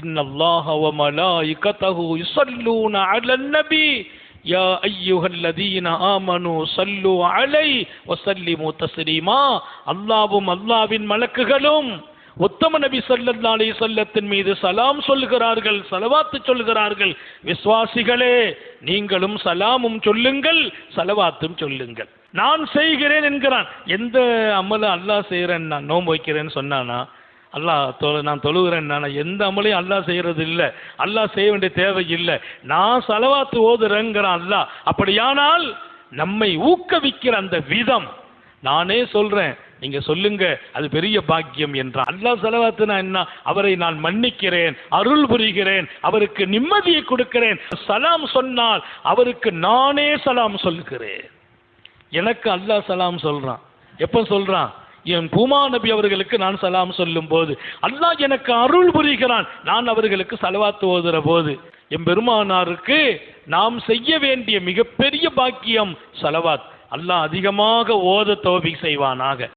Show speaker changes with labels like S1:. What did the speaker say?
S1: இன்னல்லாஹ வ மலாயிகத்தஹு யுஸல்லூன அலன் நபி யா ஐயுஹல்லதீன ஆமனு சல்லு அலை வசல்லிமு தஸ்லீமா அல்லாவும் அல்லாவின் மலக்குகளும். உத்தம நபி ஸல்லல்லாஹு அலி சொல்லத்தின் மீது சலாம் சொல்லுகிறார்கள் சலவாத்து சொல்லுகிறார்கள். விசுவாசிகளே நீங்களும் சலாமும் சொல்லுங்கள் சலவாத்தும் சொல்லுங்கள். நான் செய்கிறேன் என்கிறான். எந்த அமல அல்லாஹ் செய்கிறேன் நான் நோன்பு வைக்கிறேன்னு சொன்னானா? அல்லாஹ் தொழு நான் தொழுகிறேன் நான் எந்த அமலையும் அல்லாஹ் செய்கிறது இல்லை அல்லாஹ் செய்ய வேண்டிய தேவை இல்லை நான் செலவாத்து ஓதுறேங்கிறான் அல்லாஹ். அப்படியானால் நம்மை ஊக்குவிக்கிற அந்த விதம் நானே சொல்கிறேன் நீங்க சொல்லுங்க அது பெரிய பாக்கியம் என்றான். அல்லாஹ் நான் என்ன? அவரை நான் மன்னிக்கிறேன் அருள் புரிகிறேன் அவருக்கு நிம்மதியை கொடுக்கிறேன். சலாம் சொன்னால் அவருக்கு நானே சலாம் சொல்கிறேன். எனக்கு அல்லாஹ் சலாம் சொல்றான். எப்ப சொல்றான்? என் பூமா நபி அவர்களுக்கு நான் சலாம் சொல்லும் போது அல்லாஹ் எனக்கு அருள் புரிகிறான். நான் அவர்களுக்கு சலவாத்து ஓதுகிற போது என் பெருமானாருக்கு நாம் செய்ய வேண்டிய மிகப்பெரிய பாக்கியம் சலவாத். அல்லாஹ் அதிகமாக ஓத தோபி செய்வானாக.